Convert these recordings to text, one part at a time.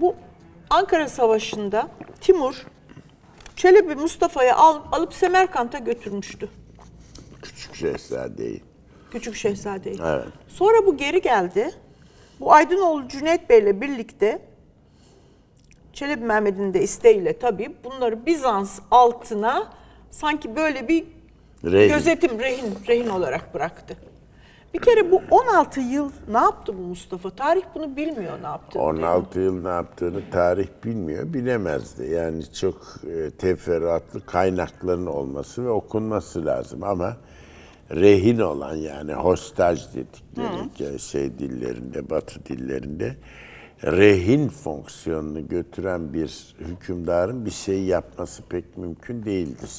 Bu Ankara Savaşı'nda Timur Çelebi Mustafa'yı al, alıp Semerkant'a götürmüştü. Küçük Şehzade'yi. Küçük Şehzade'yi. Evet. Sonra bu geri geldi. Bu Aydınoğlu Cüneyt Bey'le birlikte Çelebi Mehmet'in de isteğiyle tabii bunları Bizans altına sanki böyle bir Rehin. gözetim, rehin, rehin olarak bıraktı. Bir kere bu 16 yıl ne yaptı bu Mustafa? Tarih bunu bilmiyor ne yaptı. 16 yıl ne yaptığını tarih bilmiyor, bilemezdi. Yani çok e, teferruatlı kaynakların olması ve okunması lazım ama rehin olan yani hostaj dedikleri ki şey dillerinde, batı dillerinde rehin fonksiyonunu götüren bir hükümdarın bir şey yapması pek mümkün değildir.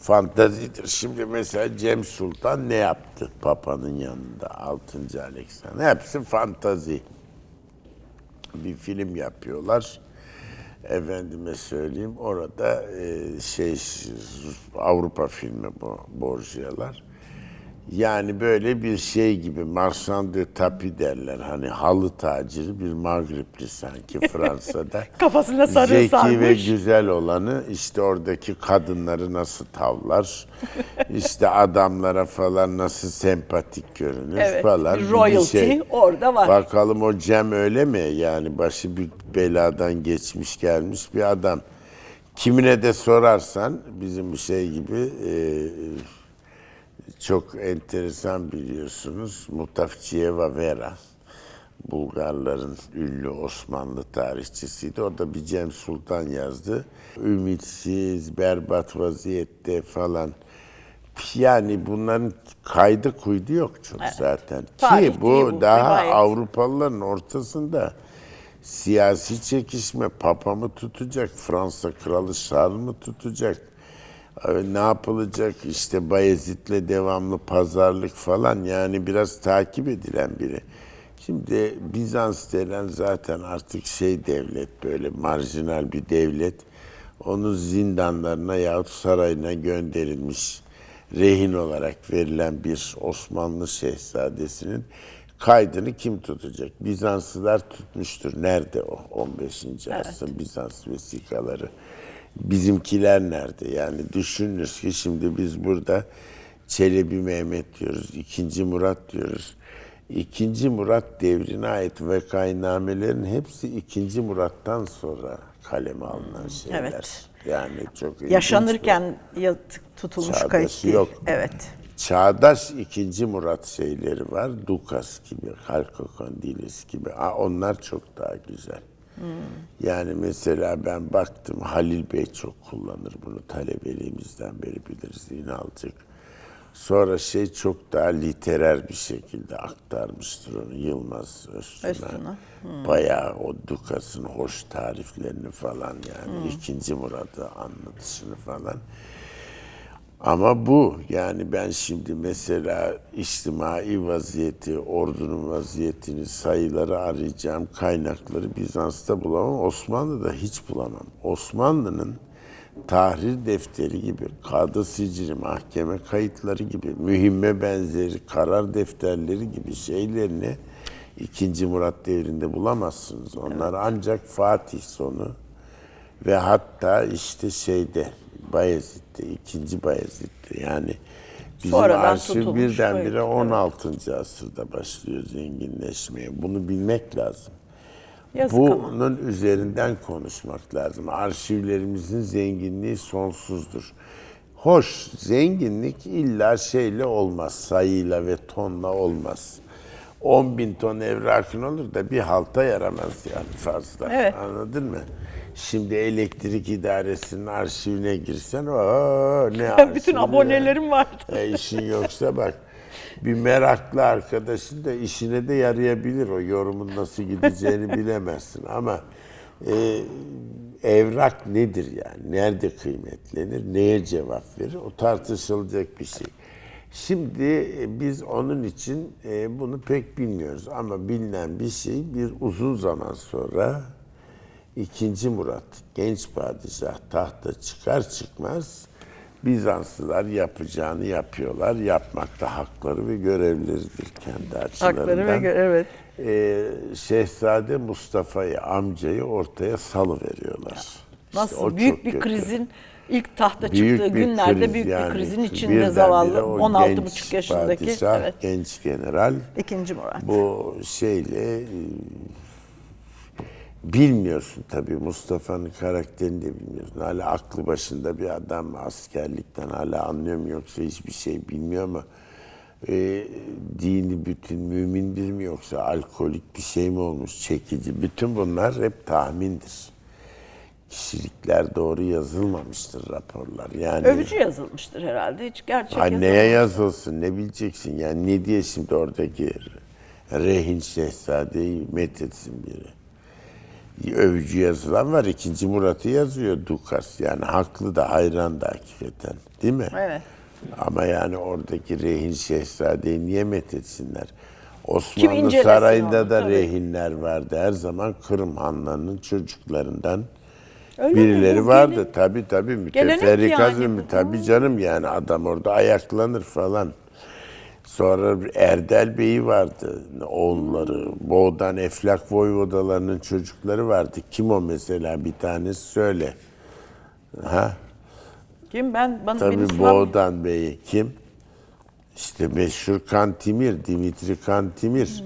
Fantazidir. Şimdi mesela Cem Sultan ne yaptı Papa'nın yanında 6. Alexander? Hepsi fantazi bir film yapıyorlar. Efendime söyleyeyim orada e, şey Avrupa filmi bu Borgia'lar. Yani böyle bir şey gibi marchand de tapis derler. Hani halı taciri bir Mağripli sanki Fransa'da. Kafasına sarı Zeki ve sarmış. güzel olanı işte oradaki kadınları nasıl tavlar, işte adamlara falan nasıl sempatik görünür Evet, falan. bir bir royalty şey. orada var. Bakalım o Cem öyle mi? Yani başı bir beladan geçmiş gelmiş bir adam. Kimine de sorarsan bizim şey gibi e, çok enteresan biliyorsunuz. Mutafçiyeva Vera. Bulgarların ünlü Osmanlı tarihçisiydi. Orada bir Cem Sultan yazdı. Ümitsiz, berbat vaziyette falan. Yani bunların kaydı kuydu yok çok zaten. Tarih Ki bu, bu, daha rivayet. Avrupalıların ortasında siyasi çekişme Papa mı tutacak, Fransa kralı Şarl mı tutacak? Ne yapılacak işte Bayezid'le devamlı pazarlık falan yani biraz takip edilen biri. Şimdi Bizans denen zaten artık şey devlet böyle marjinal bir devlet. Onun zindanlarına yahut sarayına gönderilmiş rehin olarak verilen bir Osmanlı şehzadesinin kaydını kim tutacak? Bizanslılar tutmuştur. Nerede o 15. asrın Bizans vesikaları? Bizimkiler nerede? Yani düşünürüz ki şimdi biz burada Çelebi Mehmet diyoruz, İkinci Murat diyoruz. İkinci Murat devrine ait vekainamelerin hepsi İkinci Murat'tan sonra kaleme alınan şeyler. Evet. Yani çok Yaşanırken tutulmuş kayıt değil. yok. Evet. Çağdaş ikinci Murat şeyleri var. Dukas gibi, Halkokondilis gibi. Aa, onlar çok daha güzel. Yani mesela ben baktım Halil Bey çok kullanır bunu. Talebeliğimizden beri biliriz İnalcık. Sonra şey çok daha literer bir şekilde aktarmıştır onu Yılmaz Öztürk'e. Öztürk'e, Bayağı o Dukas'ın hoş tariflerini falan yani ikinci Murat'ı anlatışını falan. Ama bu yani ben şimdi mesela içtimai vaziyeti, ordunun vaziyetini, sayıları arayacağım, kaynakları Bizans'ta bulamam, Osmanlı'da hiç bulamam. Osmanlı'nın tahrir defteri gibi, kadı sicili, mahkeme kayıtları gibi, mühimme benzeri, karar defterleri gibi şeylerini 2. Murat devrinde bulamazsınız. Onlar ancak Fatih sonu ve hatta işte şeyde Bayezid'de, ikinci Bayezid'de yani bizim Sonradan arşiv birdenbire evet, evet. 16. asırda başlıyor zenginleşmeye. Bunu bilmek lazım. Yazık ama. Bunun üzerinden konuşmak lazım. Arşivlerimizin zenginliği sonsuzdur. Hoş, zenginlik illa şeyle olmaz, sayıyla ve tonla olmaz. 10 bin ton evrakın olur da bir halta yaramaz yani fazla. Evet. Anladın mı? Şimdi elektrik idaresinin arşivine girsen o ne arşivi Bütün abonelerim vardı. E, işin yoksa bak bir meraklı arkadaşın da işine de yarayabilir. O yorumun nasıl gideceğini bilemezsin ama e, evrak nedir yani? Nerede kıymetlenir? Neye cevap verir? O tartışılacak bir şey. Şimdi e, biz onun için e, bunu pek bilmiyoruz ama bilinen bir şey bir uzun zaman sonra İkinci Murat genç padişah tahta çıkar çıkmaz Bizanslılar yapacağını yapıyorlar. Yapmakta hakları ve görevleridir kendi açılarından. Hakları ve gö- evet. Ee, Şehzade Mustafa'yı, amcayı ortaya salı veriyorlar. Nasıl büyük bir krizin ilk tahta Büyük çıktığı bir günlerde kriz büyük bir yani. krizin içinde zavallı o 16,5 genç yaşındaki padişah, evet, genç general ikinci Murat. bu şeyle bilmiyorsun tabii Mustafa'nın karakterini de bilmiyorsun. Hala aklı başında bir adam askerlikten hala anlıyor mu yoksa hiçbir şey bilmiyor mu? E, dini bütün mümindir mi yoksa alkolik bir şey mi olmuş çekici? Bütün bunlar hep tahmindir. Kişilikler doğru yazılmamıştır raporlar. Yani Övücü yazılmıştır herhalde. Hiç gerçek Anneye yazılsın ne bileceksin yani ne diye şimdi oradaki rehin şehzadeyi methetsin biri. Övücü yazılan var ikinci Murat'ı yazıyor Dukas yani haklı da hayran da hakikaten değil mi? Evet. Ama yani oradaki rehin şehzadeyi niye methetsinler? Osmanlı Sarayı'nda onu, da tabii. rehinler vardı. Her zaman Kırım hanlarının çocuklarından Öyle mi? birileri Bu vardı. gelin- Tabii tabii müteferrik yani. Tabii canım yani adam orada ayaklanır falan. Sonra Erdel Bey'i vardı. Oğulları. Boğdan Eflak Voyvodalarının çocukları vardı. Kim o mesela bir tanesi söyle. Ha? Kim ben bana Tabii benim sınav- Boğdan Bey'i kim? İşte meşhur Kantimir, Dimitri Kantimir.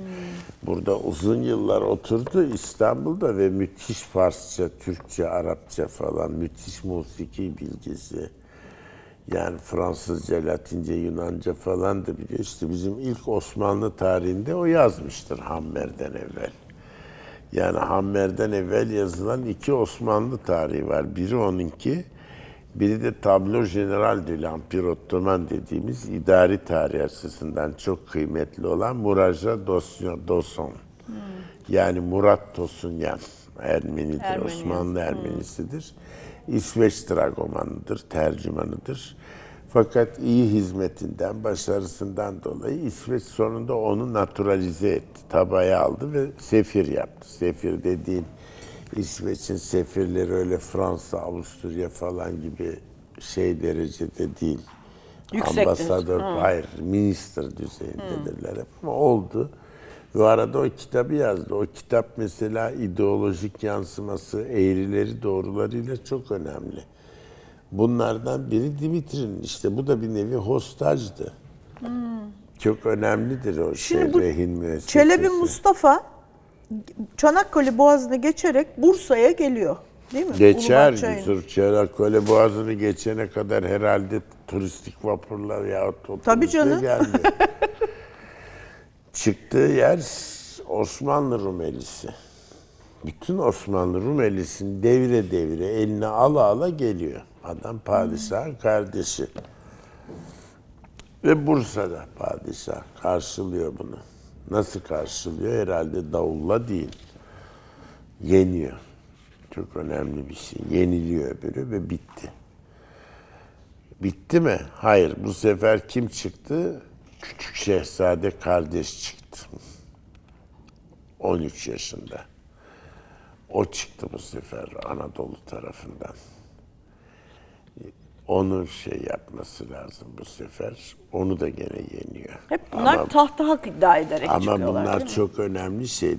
Burada uzun yıllar oturdu İstanbul'da ve müthiş Farsça, Türkçe, Arapça falan müthiş musiki bilgisi. Yani Fransızca, Latince, Yunanca falan da biliyor. İşte bizim ilk Osmanlı tarihinde o yazmıştır Hammer'den evvel. Yani Hammer'den evvel yazılan iki Osmanlı tarihi var. Biri onunki, biri de Tablo General de l'Empire Ottoman dediğimiz idari tarih açısından çok kıymetli olan Muraja Dosyon- Doson. Yani Murat Tosunyan Ermenidir, Ermeni, Osmanlı Ermenisidir. İsveç dragomanıdır, tercümanıdır. Fakat iyi hizmetinden, başarısından dolayı İsveç sonunda onu naturalize etti. Tabaya aldı ve sefir yaptı. Sefir dediğin İsveç'in sefirleri öyle Fransa, Avusturya falan gibi şey derecede değil. Yüksek Ambasador, hayır, minister düzeyindedirler hep. Ama oldu. Ve arada o kitabı yazdı. O kitap mesela ideolojik yansıması, eğrileri doğrularıyla çok önemli. Bunlardan biri Dimitri'nin. işte bu da bir nevi hostajdı. Çok önemlidir o Şimdi şey, bu rehin müessesesi. Çelebi Mustafa Çanakkale Boğazı'nı geçerek Bursa'ya geliyor. Değil mi? Geçer. Yusuf Çanakkale Boğazı'nı geçene kadar herhalde turistik vapurlar ya otobüsle Tabii canım. gelmiyor. Çıktığı yer Osmanlı Rumelisi. Bütün Osmanlı Rumelisini devire devire eline ala ala geliyor. Adam padişahın kardeşi. Ve Bursa'da padişah karşılıyor bunu. Nasıl karşılıyor? Herhalde davulla değil. Yeniyor. Çok önemli bir şey. Yeniliyor öbürü ve bitti. Bitti mi? Hayır. Bu sefer kim çıktı? Küçük şehzade kardeş çıktı. 13 yaşında. O çıktı bu sefer Anadolu tarafından. Onu şey yapması lazım bu sefer. Onu da gene yeniyor. Hep bunlar Ama- tahta hak iddia ederek ama çıkıyorlar bunlar değil mi? çok önemli şeyler.